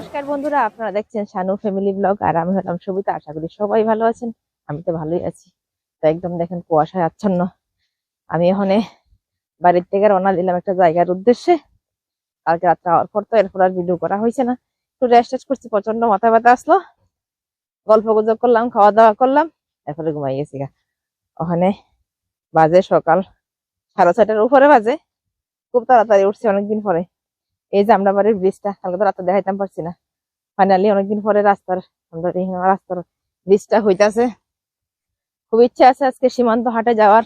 নমস্কার বন্ধুরা, আপনারা দেখছেন শানু ফ্যামিলি ব্লগ, আর আমি হলাম সবিতা। আশা করি সবাই ভালো আছেন, আমি তো ভালোই আছি। তো একদম দেখেন কুয়াশায় আচ্ছন্ন। আমি ওখানে বাড়ির থেকে রওনা দিলাম একটা জায়গার উদ্দেশ্যে। কালকে রাত্রে হওয়ার পর তো এরপর আর ভিডিও করা হয়েছে না। একটু রেস্ট করছি প্রচণ্ড মাথা ব্যথা আসলো। গল্প গুজব করলাম, খাওয়া দাওয়া করলাম, এরপরে ঘুমাই গেছি গা। ওখানে বাজে সকাল সাড়ে ছয়টার উপরে বাজে। খুব তাড়াতাড়ি উঠছি অনেকদিন পরে। এই যে আমরা বাড়ির ব্রিজটা কালকে তো রাতে দেখাইতাম পারছি না। ফাইনালি অনেকদিন পরে রাস্তার আমরা রাস্তার ব্রিজটা হইতাছে। খুব ইচ্ছা আছে আজকে সীমান্ত হাটে যাওয়ার।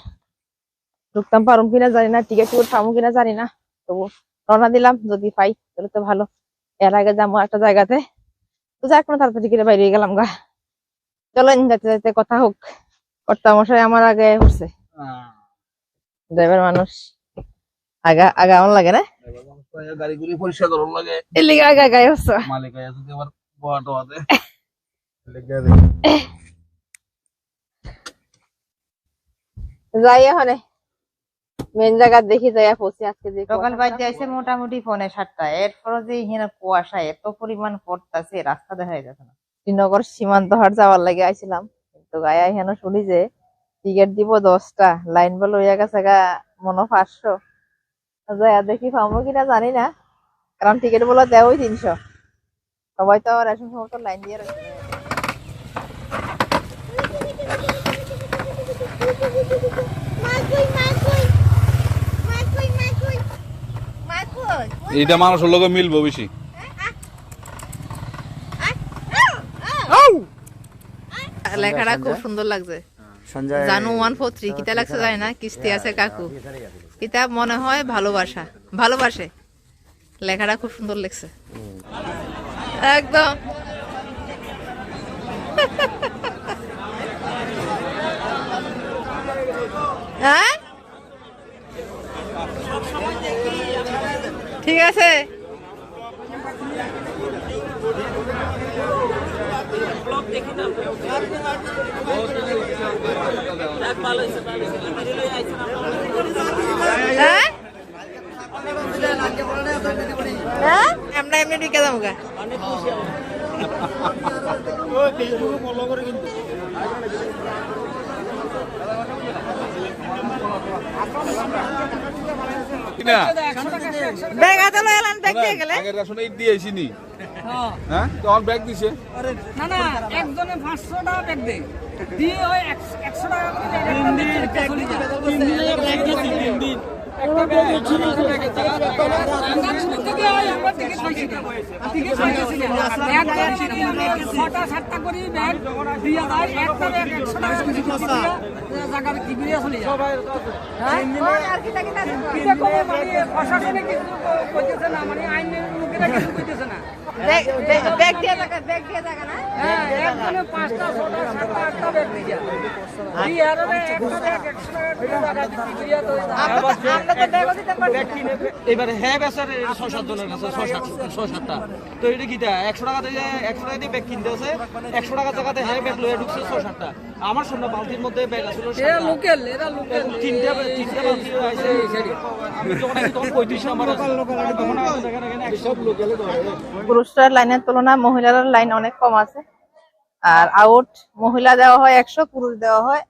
ঢুকতাম পারুম কিনা জানি না টিকিট টিকিট পাবো কিনা জানি না। তবু রওনা দিলাম যদি পাই তাহলে তো ভালো। এর আগে যাব একটা জায়গাতে। তো যাক না তাড়াতাড়ি করে বাইরে গেলাম গা। চলেন যাতে যাতে কথা হোক। কর্তা মশাই আমার আগে উঠছে। ড্রাইভার মানুষ। আগা আগা আমার লাগে না? গাড়িগুলি পরিষ্কার করুন লাগে। এর লিগে আগা গায়ে হচ্ছে মালিক আয়া যদি আবার বোয়া টোয়াতে যাই এখানে। মেন জায়গা দেখি যাই পৌঁছে আজকে যে মোটামুটি পৌনে সাতটা। এরপরে যে এখানে কুয়াশা এত পরিমাণ পড়তাছে রাস্তা দেখা যাচ্ছে না। শ্রীনগর সীমান্ত হাট যাওয়ার লাগে আইছিলাম। কিন্তু গায়ে এখানে শুনি যে টিকিট দিব দশটা লাইন বল হইয়া গেছে গা মনে পাঁচশো। যাই দেখি পাবো কিনা জানি না। কারণ টিকিট বলে দেওয়াই তিনশো। সবাই তো রেশন সমস্ত লাইন দিয়ে রয়েছে এইটা মানুষের লোকে মিলবো বেশি। লেখাটা খুব সুন্দর লাগছে। জানু ওয়ান ফোর থ্রি কিতা লাগছে যায় না? কিস্তি আছে কাকু? কিতাব মনে হয় ভালোবাসা ভালোবাসে। লেখাটা খুব সুন্দর লাগছে একদম। হ্যাঁ? ঠিক আছে। হ্যাঁ হ্যাঁ আমরা এমনি ঢুকে যাব গা। ব্যাগ হাতে এলাম দেখতে গেলে। আগের নি হ্যাঁ? তখন ব্যাগ দিছে। না না একজনে পাঁচশো টাকা ব্যাগ দে। দিয়ে ওই একশো- একশো টাকা করে দেয়, একটা ব্যাগ একটা চলে যায়। ব্যাগ, আমরা টিকিট থেকে ওই আমরা টিকিট পাইছি না। টিকিট পাইতেছি না। এক ব্যাগ যদি ছটা সাতটা করি ব্যাগ দিয়ে যায়, একটা ব্যাগ একশো টাকা করে টিকিট দিয়ে, জায়গা চলে যায়। হ্যাঁ? কিসে কবে মানে প্রশাসনে কিছু কইতেছে না, মানে আইনের লোকেরা কিছু কইতেছে না। না? হ্যাঁ। এবারে হ্যাঁ বেচার ছয় সাত জনের কাছে ছয় সাত ছয় সাতটা। তো এটা কিটা একশো টাকা দিয়ে একশো টাকা দিয়ে ব্যাগ কিনতে আছে একশো টাকা জায়গাতে হ্যাঁ ব্যাগ লয়ে ঢুকছে ছয় সাতটা। আমার সামনে বালতির মধ্যে ব্যাগ আছিল এরা লোকেল এরা লোকেল তিনটা তিনটা বালতি আছে আমি যখন আসি তখন পঁয়ত্রিশ নাম্বার তখন আমাদের দেখেন এখানে একশো। লোকেলে ধরে। লাইনের তুলনায় মহিলার লাইন অনেক কম আছে। আর আউট মহিলা দেওয়া হয় একশো পুরুষ দেওয়া হয়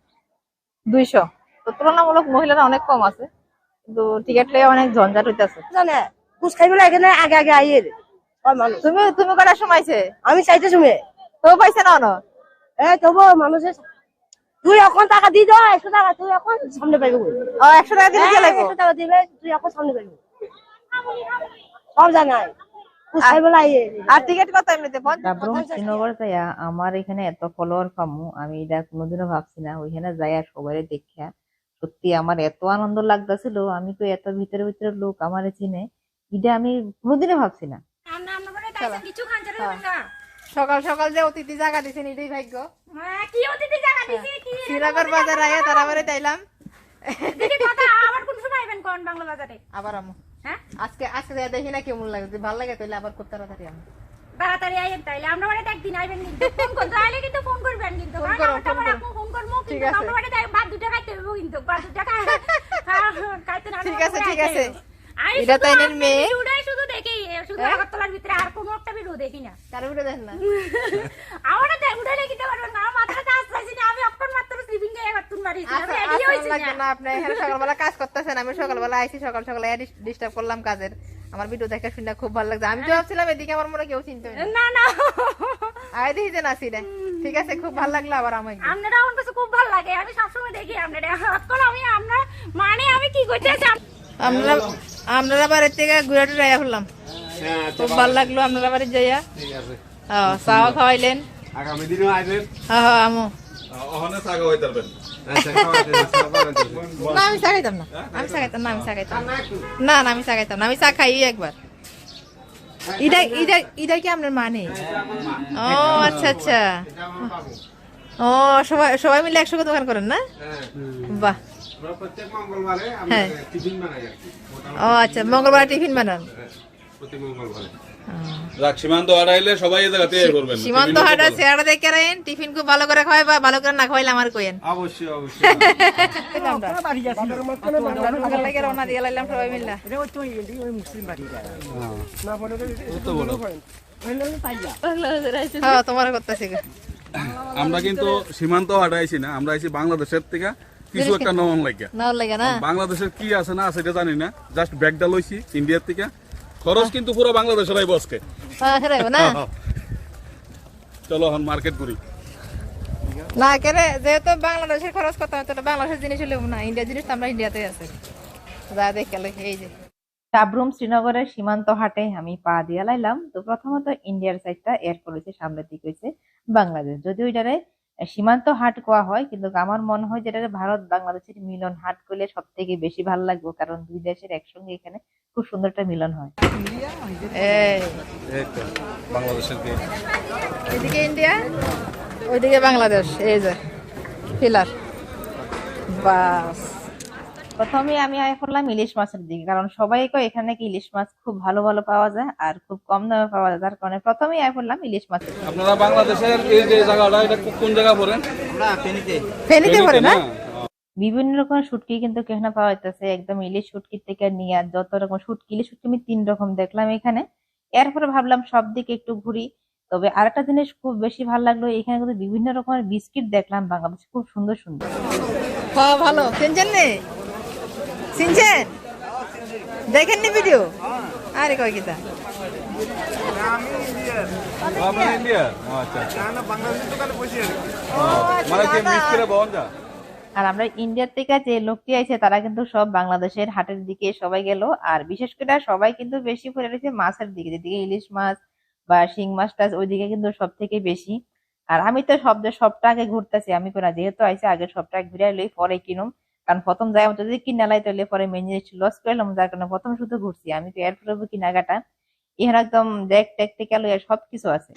দুইশো। তো তুলনামূলক মহিলারা অনেক কম আছে। কিন্তু টিকিট লেগে অনেক ঝঞ্ঝাট হইতেছে। জানে ঘুষ এখানে আগে আগে আইয়ের তুমি তুমি কটার সময় আমি চাইতে শুনে তো পাইছে না এ তবু মানুষের তুই এখন টাকা দিয়ে দাও একশো টাকা তুই এখন সামনে পাইবি একশো টাকা দিলে হ্যাঁ, একশো টাকা দিলে তুই এখন সামনে পাইবি সব জানাই ঘুষ খাইবে না আইয়ের আর টিকিট কত এমনিতে? শ্রীনগর যাইয়া আমার এখানে এত ফলোয়ার পামু আমি এটা কোনোদিনও ভাবছি না। ওইখানে যাইয়া সবাই দেখা সত্যি আমার এত আনন্দ লাগতেছিল আমি তো এত ভিতরে ভিতরে লোক আমার চিনে এটা আমি কোনোদিনও ভাবছি না। সকাল সকাল যে অতিথি জায়গা দিছেন এটাই ভাগ্য। হ্যাঁ, শ্রীনগর বাজার আইয়া তারাবারে তাইলাম। আবার আমু। হ্যাঁ? আজকে আজকে দেখি না কেমন লাগে ভালো লাগে তাহলে আবার খুব তাড়াতাড়ি আমু। তাড়াতাড়ি আইবেন তাইলে। আমরা বাড়িতে একদিন আইবেন কিন্তু। ফোন করতে আইলে কিন্তু ফোন করবেন কিন্তু। ফোন করো, ফোন আবার করো। আপু ফোন করব কিন্তু। আমরা বাড়িতে ভাত দুটা খাইতে হইব কিন্তু। ভাত দুটা খাইতে না ঠিক আছে, ঠিক আছে। এটা শুধু মেয়ে। শুধু আগরতলার ভিতরে আর কোনো একটা ভিডিও দেখি না। কারও ভিডিও দেখ না আমার উঠে কিনতে পারবেন না আমার মাথাটা আসতেছি না আমি অক্ষণ মাত্র স্লিপিং এ করতুন মারি আমি আচ্ছা, রেডি আচ্ছা, হইছি লাগবে না আপনি এখানে সকালবেলা কাজ করতেছেন আমি সকালবেলা আইছি সকাল সকালে ডিস্টার্ব করলাম কাজের। আমার ভিডিও দেখে শুনে খুব ভালো লাগছে। আমি তো ভাবছিলাম এদিকে আমার মনে কেউ চিনতে না। না দেখি যে নাসি রে ঠিক আছে খুব ভালো লাগল আবার আমাকে আপনারা আমার কাছে খুব ভালো লাগে। আমি সবসময় দেখি আপনারা এখন আমি আমরা মানে আমি কি করতেছি আমরা আপনারা বাড়ির থেকে ঘুরে টুরে আয়া হলাম। খুব ভালো লাগল আপনারা বাড়ি যাইয়া। হ্যাঁ চাও খাওয়াইলেন। আগামী দিনও আসবেন হ্যাঁ হ্যাঁ আমো। ওখানে থাকা হইতে পারবেন। না আমি চা খাইতাম না আমি চা খাইতাম না আমি চা খাইতাম না না আমি চা খাইতাম না আমি চা খাই একবার ইটা ইটা ইটা কি আপনার মানে ও আচ্ছা আচ্ছা ও সবাই সবাই মিলে একসঙ্গে দোকান করেন না বাহ হ্যাঁ ও আচ্ছা মঙ্গলবার টিফিন বানান প্রতি মঙ্গলবারে যাক সীমান্ত হারাইলে সবাই এই জায়গাতে করবেন সীমান্ত হাটা চেহারা দেখে রাখেন টিফিন খুব ভালো করে খাওয়াই বা ভালো করে না খাওয়াইলে আমার কোয়েন অবশ্যই অবশ্যই। রওনা দিয়ে লাইলাম সবাই মিলে হ্যাঁ। তোমার করতেছি আমরা কিন্তু সীমান্ত হাটাইছি না আমরা আইছি বাংলাদেশের থেকে কিছু একটা নমন লাগে না? বাংলাদেশের কি আছে না আছে এটা জানি না জাস্ট ব্যাগটা লইছি ইন্ডিয়ার থেকে। খরচ কিন্তু পুরো বাংলাদেশের আইব আজকে হ্যাঁ সেটাই না চলো এখন মার্কেট করি না কেরে যেহেতু বাংলাদেশের খরচ কত হয় তো বাংলাদেশের জিনিস হলেও না ইন্ডিয়ার জিনিস তো আমরা ইন্ডিয়াতে আছে। যা দেখে এই যে। সাবরুম শ্রীনগরের সীমান্ত হাটে আমি পা দিয়া লাইলাম তো প্রথমত ইন্ডিয়ার সাইডটা এর করেছে সামনের দিকে হয়েছে বাংলাদেশ। যদিও এটারে সীমান্ত হাট কোয়া হয় কিন্তু আমার মনে হয় যেটা ভারত বাংলাদেশের মিলন হাট করলে সব থেকে বেশি ভালো লাগবে কারণ দুই দেশের একসঙ্গে এখানে খুব সুন্দর একটা মিলন হয়। এদিকে ইন্ডিয়া ওইদিকে বাংলাদেশ এই যে ফিলার বাস। প্রথমে আমি আয় করলাম ইলিশ মাছের দিকে কারণ সবাই কয় এখানে কি ইলিশ মাছ খুব ভালো ভালো পাওয়া যায় আর খুব কম দামে পাওয়া যায়। তার কারণে প্রথমেই আয় করলাম ইলিশ মাছের দিকে। আপনারা বাংলাদেশের এই যে জায়গাটা এটা কোন জায়গা পড়েন? ফেনীতে। পড়ে না? বিভিন্ন রকমের শুটকি কিন্তু কেখানে পাওয়া যাইতেছে একদম ইলিশ শুটকির থেকে নিয়ে আর যত রকম শুটকি ইলিশ শুটকি আমি তিন রকম দেখলাম এখানে। এরপরে ভাবলাম সব দিকে একটু ঘুরি। তবে আরেকটা জিনিস খুব বেশি ভালো লাগল এখানে কিন্তু বিভিন্ন রকমের বিস্কিট দেখলাম বাংলাদেশে খুব সুন্দর সুন্দর। হ্যাঁ ভালো। চিনছেন নে চিনছেন দেখেননি ভিডিও আরে কয় ও, আচ্ছা ও, মানে আর আমরা ইন্ডিয়ার থেকে যে লোকটি আছে তারা কিন্তু সব বাংলাদেশের হাটের দিকে সবাই গেল। আর বিশেষ করে সবাই কিন্তু বেশি করে রয়েছে মাছের দিকে যেদিকে ইলিশ মাছ বা শিং মাছ টাছ ওইদিকে কিন্তু সব থেকে বেশি। আর আমি তো সব সবটা আগে ঘুরতেছি আমি কোনা যেহেতু আইসি আগে সবটা ঘুরে লই পরে কিনুম। কারণ প্রথম যাই আমি যদি কিনা লাই তাহলে পরে মেন জিনিস লস করলাম যার কারণে প্রথম শুধু ঘুরছি। আমি তো এরপরে কিনাকাটা এখানে একদম দেখ টেক থেকে লইয়া সবকিছু আছে।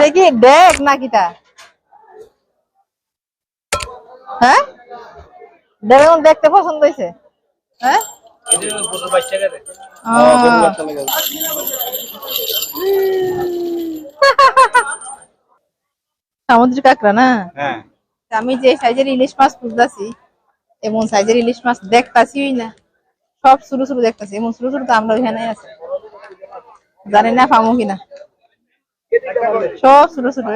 দেখি দেখ না কিটা হ্যাঁ দেখুন দেখতে পছন্দ হয়েছে। হ্যাঁ? সামুদ্রিক কাঁকড়া না? হ্যাঁ। আমি যে সাইজের ইলিশ মাছ খুঁজতেছি এমন সাইজের ইলিশ মাছ দেখতেছি না। সব শুরু শুরু দেখতেছি। এমন শুরু শুরু তো আমরা ওইখানে আছি। জানি না পামো কিনা। সব শুরু শুরু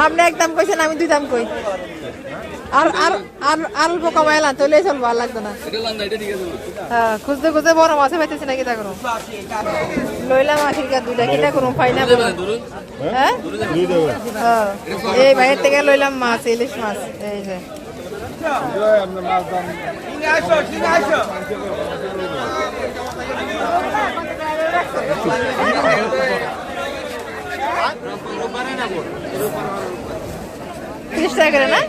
আপনি একদম কইছেন আমি দুই দাম কই আর আর আর আর অল্প কমাইলাম তাহলে চলবো আর লাগতো না হ্যাঁ, খুঁজতে খুঁজতে বড় মাছে পাইতেছি না কিতা করুন লইলাম আখির দুইটা কিতা করুন পাই না। হ্যাঁ হ্যাঁ। এই বাইরের থেকে লইলাম মাছ ইলিশ মাছ এই যে ত্রিশ টাকা করে না?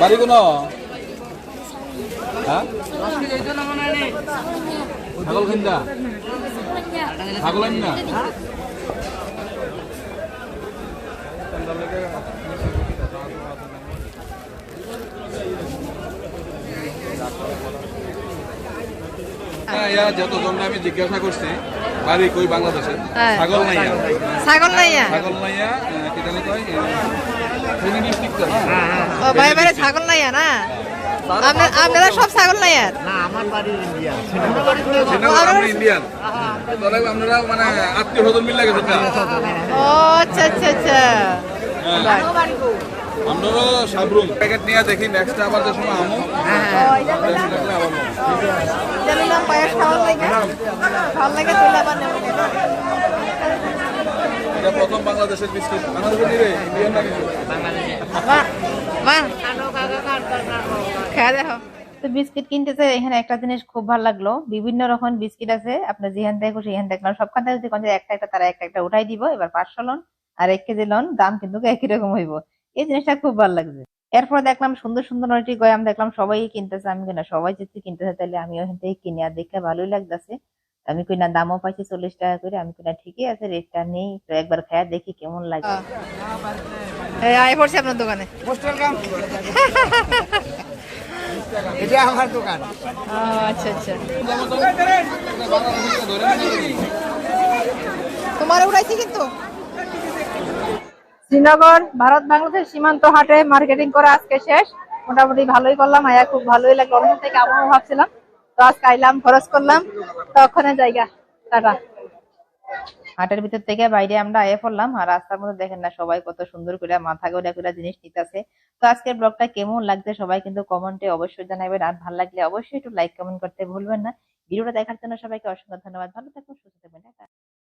বাড়ি কোন? হ্যাঁ? ছাগল কিনা ছাগল না? হ্যাঁ, ইয়া যতজন আমি জিজ্ঞাসা করছি বাড়ি কই বাংলাদেশে হ্যাঁ। ছাগল নাইয়া ছাগল? ছাগল নাইয়া কি জানি কয় ও ভাই বাইরে ছাগল নাই আর না আপনার- সব ছাগল নাই আর আমরা ইন্ডিয়ান আপনারা মানে আত্মীয় স্বজন মিলে গেছে। ও আচ্ছা আচ্ছা আচ্ছা। বিস্কুট। কিনতেছে, এখানে একটা জিনিস খুব ভালো লাগল। বিভিন্ন রকম বিস্কিট আছে আপনি যেখান থেকে সেখান থেকে। সবখান থেকে একটা একটা তারা একটা একটা উঠাই দিব, এবার পাঁচশো লন। আর এক কেজি লন দাম কিন্তু একই রকম হইব। এই জিনিসটা খুব ভালো লাগছে। এরপর দেখলাম সুন্দর সুন্দর নয়টি গয়াম দেখলাম সবাই কিনতেছে আমি কিনা সবাই যদি কিনতেছে তাহলে আমি ওখান থেকে কিনে আর দেখে ভালোই লাগতেছে। আমি কিনা দামও পাইছি চল্লিশ টাকা করে আমি কিনা ঠিকই আছে রেটটা নেই তো একবার খায়া দেখি কেমন লাগে। আয় পড়ছে আপনার দোকানে। এটা আমার দোকান। আচ্ছা আচ্ছা। তোমার উঠাইছি কিন্তু? শ্রীনগর, ভারত বাংলাদেশ সীমান্ত হাটে মার্কেটিং করা আজকে শেষ। মোটামুটি ভালোই করলাম, আয়া খুব ভালোই লাগল। অন্য থেকে আবহাওয়া ভাবছিলাম, তো আজকে আইলাম, খরচ করলাম। তো ওখানে জায়গা, টাটা। হাটের ভিতর থেকে বাইরে আমরা আয়ে পড়লাম, আর রাস্তার মধ্যে দেখেন না সবাই কত সুন্দর করে মাথা গোড়া করে জিনিস নিতেছে। তো আজকের ব্লগটা কেমন লাগছে সবাই কিন্তু কমেন্টে অবশ্যই জানাবেন, আর ভালো লাগলে অবশ্যই একটু লাইক কমেন্ট করতে ভুলবেন না। ভিডিওটা দেখার জন্য সবাইকে অসংখ্য ধন্যবাদ, ভালো থাকুন, সুস্থ থাকবেন